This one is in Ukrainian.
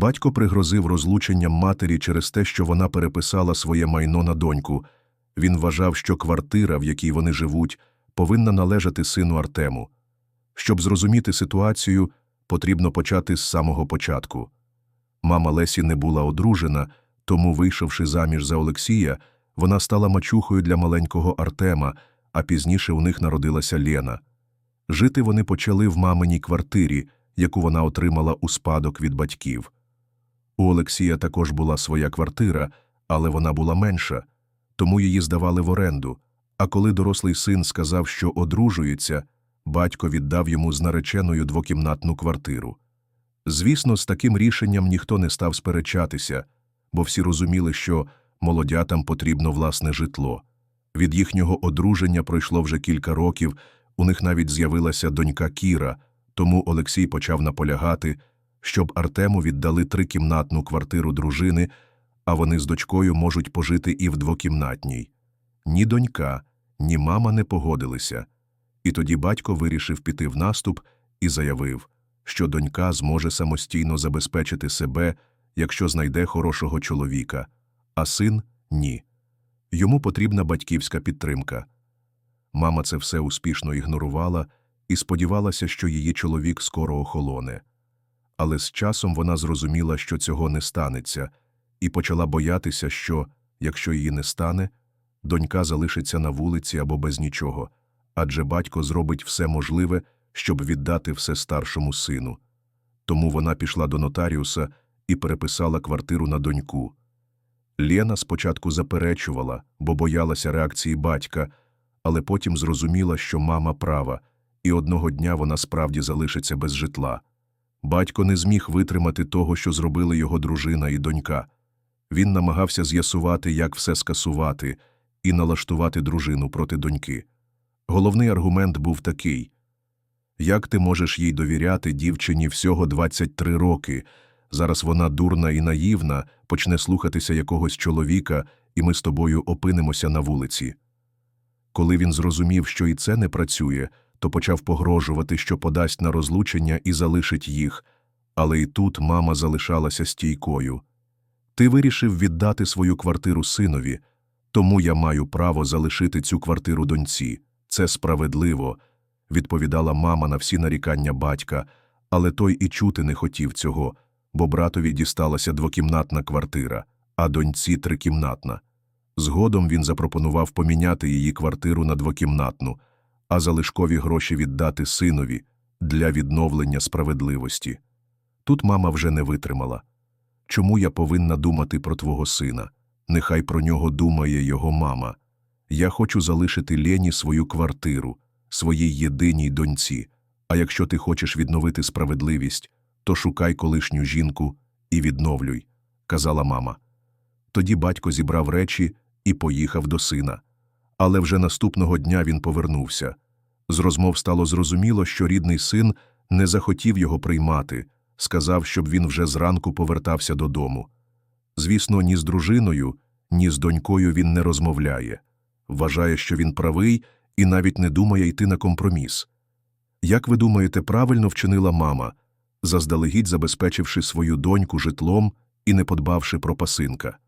Батько пригрозив розлученням матері через те, що вона переписала своє майно на доньку. Він вважав, що квартира, в якій вони живуть, повинна належати сину Артему. Щоб зрозуміти ситуацію, потрібно почати з самого початку. Мама Лесі не була одружена, тому, вийшовши заміж за Олексія, вона стала мачухою для маленького Артема, а пізніше у них народилася Лена. Жити вони почали в маминій квартирі, яку вона отримала у спадок від батьків. У Олексія також була своя квартира, але вона була менша, тому її здавали в оренду. А коли дорослий син сказав, що одружується, батько віддав йому з нареченою двокімнатну квартиру. Звісно, з таким рішенням ніхто не став сперечатися, бо всі розуміли, що молодятам потрібно власне житло. Від їхнього одруження пройшло вже кілька років, у них навіть з'явилася донька Кіра, тому Олексій почав наполягати, щоб Артему віддали трикімнатну квартиру дружини, а вони з дочкою можуть пожити і в двокімнатній. Ні донька, ні мама не погодилися. І тоді батько вирішив піти в наступ і заявив, що донька зможе самостійно забезпечити себе, якщо знайде хорошого чоловіка, а син ні. Йому потрібна батьківська підтримка. Мама це все успішно ігнорувала і сподівалася, що її чоловік скоро охолоне. Але з часом вона зрозуміла, що цього не станеться, і почала боятися, що, якщо її не стане, донька залишиться на вулиці або без нічого, адже батько зробить все можливе, щоб віддати все старшому сину. Тому вона пішла до нотаріуса і переписала квартиру на доньку. Лєна спочатку заперечувала, бо боялася реакції батька, але потім зрозуміла, що мама права, і одного дня вона справді залишиться без житла. Батько не зміг витримати того, що зробили його дружина і донька. Він намагався з'ясувати, як все скасувати, і налаштувати дружину проти доньки. Головний аргумент був такий як ти можеш їй довіряти дівчині всього 23 роки? Зараз вона дурна і наївна, почне слухатися якогось чоловіка, і ми з тобою опинимося на вулиці. Коли він зрозумів, що і це не працює, то почав погрожувати, що подасть на розлучення і залишить їх, але і тут мама залишалася стійкою. Ти вирішив віддати свою квартиру синові, тому я маю право залишити цю квартиру доньці. Це справедливо, відповідала мама на всі нарікання батька, але той і чути не хотів цього, бо братові дісталася двокімнатна квартира, а доньці трикімнатна. Згодом він запропонував поміняти її квартиру на двокімнатну, а залишкові гроші віддати синові для відновлення справедливості. Тут мама вже не витримала. Чому я повинна думати про твого сина? Нехай про нього думає його мама. Я хочу залишити Лені свою квартиру, своїй єдиній доньці. А якщо ти хочеш відновити справедливість, то шукай колишню жінку і відновлюй, казала мама. Тоді батько зібрав речі і поїхав до сина. Але вже наступного дня він повернувся. З розмов стало зрозуміло, що рідний син не захотів його приймати, сказав, щоб він вже зранку повертався додому. Звісно, ні з дружиною, ні з донькою він не розмовляє. Вважає, що він правий і навіть не думає йти на компроміс. Як ви думаєте, правильно вчинила мама, заздалегідь забезпечивши свою доньку житлом і не подбавши про пасинка?